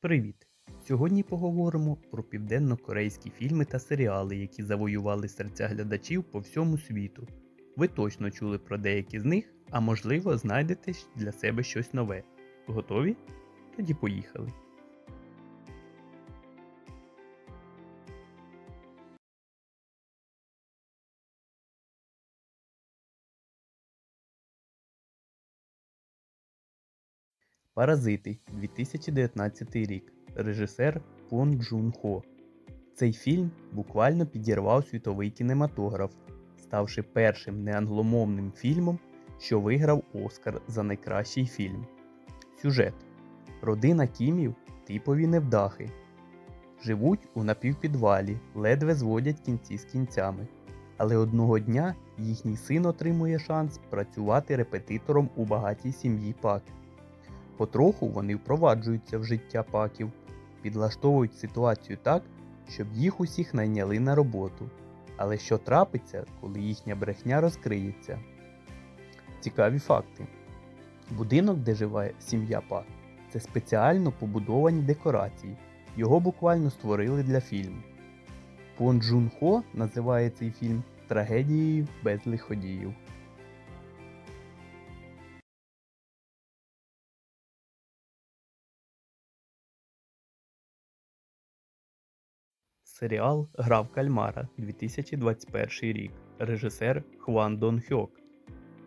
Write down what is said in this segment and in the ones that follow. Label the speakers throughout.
Speaker 1: Привіт! Сьогодні поговоримо про південно-корейські фільми та серіали, які завоювали серця глядачів по всьому світу. Ви точно чули про деякі з них, а можливо знайдете для себе щось нове. Готові? Тоді поїхали. Паразити 2019 рік. Режисер Пон Джун Хо. Цей фільм буквально підірвав світовий кінематограф, ставши першим неангломовним фільмом, що виграв Оскар за найкращий фільм. Сюжет: Родина Кімів типові невдахи. Живуть у напівпідвалі, ледве зводять кінці з кінцями. Але одного дня їхній син отримує шанс працювати репетитором у багатій сім'ї Пак. Потроху вони впроваджуються в життя паків, підлаштовують ситуацію так, щоб їх усіх найняли на роботу. Але що трапиться, коли їхня брехня розкриється? Цікаві факти. Будинок, де живе сім'я Пак, це спеціально побудовані декорації. Його буквально створили для фільму. Пон Джун Хо називає цей фільм трагедією без лиходіїв. Серіал Гра в кальмара 2021 рік. Режисер Хван Дон Хьок.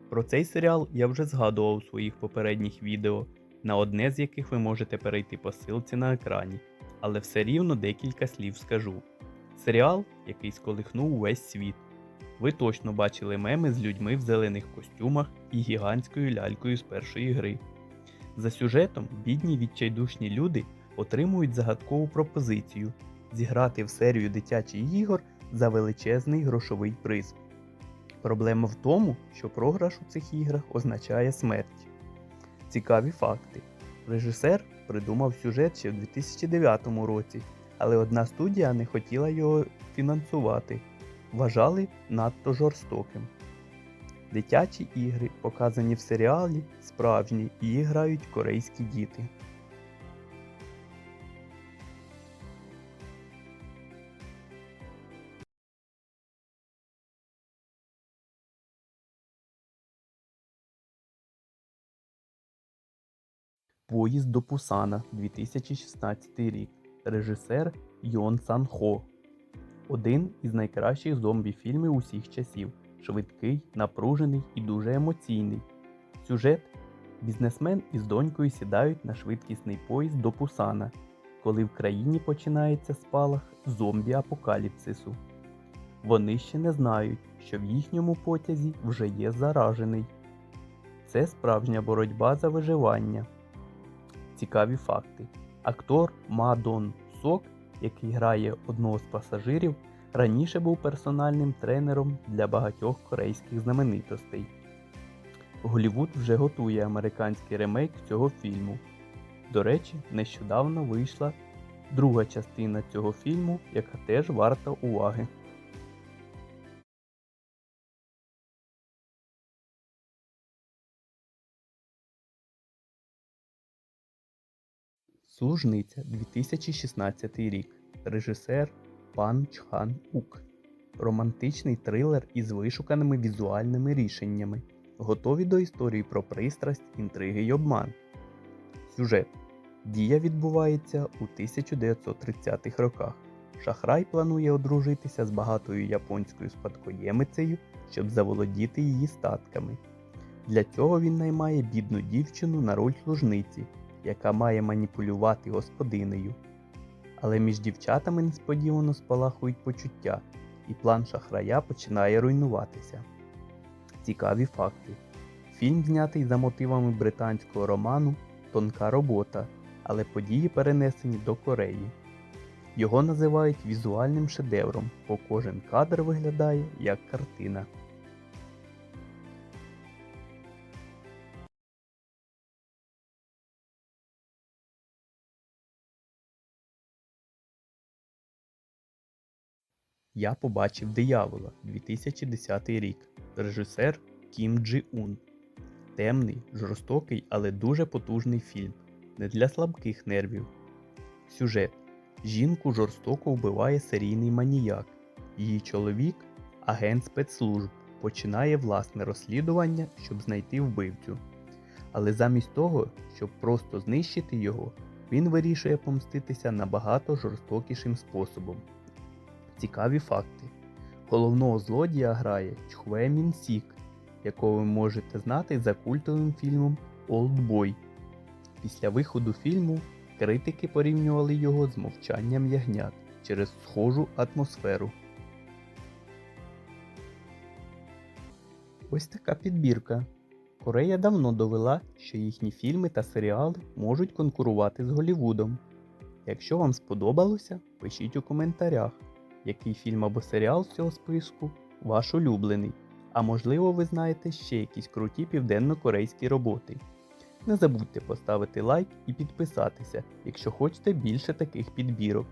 Speaker 1: Про цей серіал я вже згадував у своїх попередніх відео, на одне з яких ви можете перейти по ссылці на екрані, але все рівно декілька слів скажу. Серіал, який сколихнув увесь світ. Ви точно бачили меми з людьми в зелених костюмах і гігантською лялькою з першої гри. За сюжетом бідні відчайдушні люди отримують загадкову пропозицію зіграти в серію дитячих ігор за величезний грошовий приз. Проблема в тому, що програш у цих іграх означає смерть. Цікаві факти. Режисер придумав сюжет ще в 2009 році, але одна студія не хотіла його фінансувати, вважали надто жорстоким. Дитячі ігри, показані в серіалі, справжні і грають корейські діти. Поїзд до Пусана 2016 рік. Режисер Йон Сан Хо. Один із найкращих зомбі-фільмів усіх часів. Швидкий, напружений і дуже емоційний. Сюжет: бізнесмен із донькою сідають на швидкісний поїзд до Пусана, коли в країні починається спалах зомбі-апокаліпсису. Вони ще не знають, що в їхньому потязі вже є заражений. Це справжня боротьба за виживання. Цікаві факти. Актор Ма Дон Сок, який грає одного з пасажирів, раніше був персональним тренером для багатьох корейських знаменитостей. Голівуд вже готує американський ремейк цього фільму. До речі, нещодавно вийшла друга частина цього фільму, яка теж варта уваги. Служниця 2016 рік. Режисер Пан Чхан Ук. Романтичний трилер із вишуканими візуальними рішеннями. Готові до історії про пристрасть, інтриги й обман. Сюжет. Дія відбувається у 1930-х роках. Шахрай планує одружитися з багатою японською спадкоємицею, щоб заволодіти її статками. Для цього він наймає бідну дівчину на роль служниці, яка має маніпулювати господинею. Але між дівчатами несподівано спалахують почуття, і план шахрая починає руйнуватися. Цікаві факти. Фільм знятий за мотивами британського роману Тонка робота, але події перенесені до Кореї. Його називають візуальним шедевром, бо кожен кадр виглядає як картина. Я побачив диявола 2010 рік. Режисер Кім Джі Ун. Темний, жорстокий, але дуже потужний фільм. Не для слабких нервів. Сюжет. Жінку жорстоко вбиває серійний маніяк. Її чоловік, агент спецслужб, починає власне розслідування, щоб знайти вбивцю. Але замість того, щоб просто знищити його, він вирішує помститися набагато жорстокішим способом. Цікаві факти. Головного злодія грає Чхве Мін Сік, якого ви можете знати за культовим фільмом Олдбой. Після виходу фільму критики порівнювали його з мовчанням ягнят через схожу атмосферу. Ось така підбірка. Корея давно довела, що їхні фільми та серіали можуть конкурувати з Голлівудом. Якщо вам сподобалося, пишіть у коментарях, який фільм або серіал з цього списку ваш улюблений, а можливо ви знаєте ще якісь круті південно-корейські роботи. Не забудьте поставити лайк і підписатися, якщо хочете більше таких підбірок.